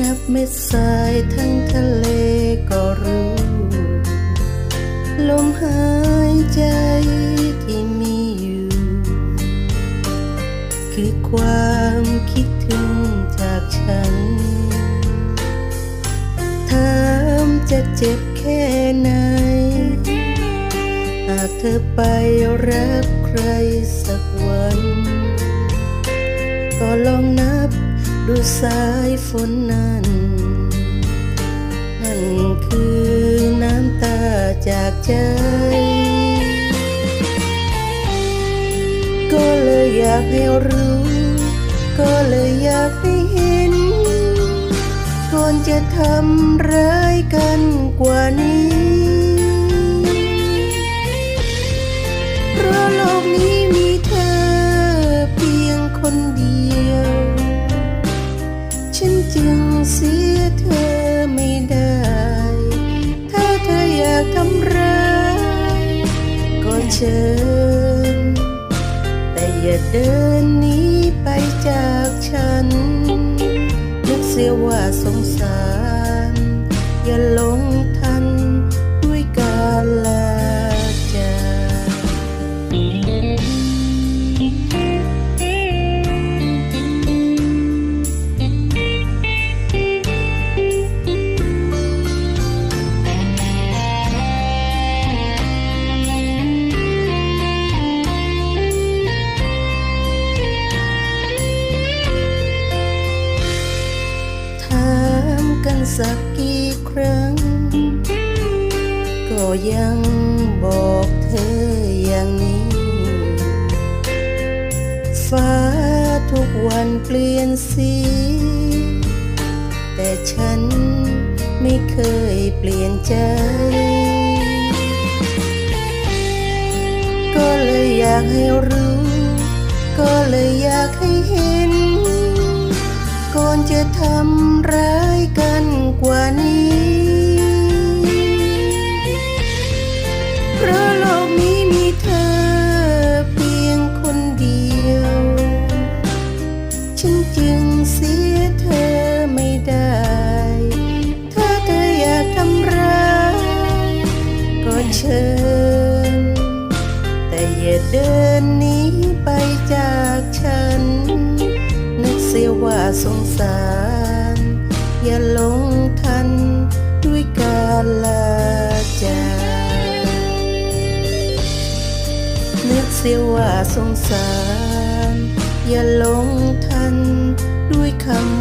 นับเม็ดทรายทั้งทะเลก็รู้ ลมหายใจที่มีอยู่ คือความคิดถึงจากฉันถามจะเจ็บแค่ไหน หากเธอไปรักใครสักวัน ก็ลองนับ ดูสายฝนนั้น นั่นคือน้ำตาจากใจ ก็เลยอยากให้รู้ ก็เลยอยากให้เห็นก่อนจะทำร้ายกันกว่านี้ จึงเสียเธอไม่ได้ ถ้าเธออยากทำร้ายก็เชิญ แต่อย่าเดินหนีไปจากฉัน นึกเสียว่าสงสาร อย่าหล สักกี่ครั้ง ก็ยังบอกเธออย่างนี้ ฟ้าทุกวันเปลี่ยนสี แต่ฉันไม่เคยเปลี่ยนใจ ก็เลยอยากให้รู้ ก็เลยอยากให้เห็น ก่อนจะทำ ฉันจึงเสียเธอไม่ได้ ถ้าเธออยากทำร้ายก็เชิญ แต่อย่าเดินหนีไปจากฉัน นึกเสียว่าสงสาร อย่าหลงทันด้วยการลาจากนึกเสียว่าสงสาร อย่าหลง ทั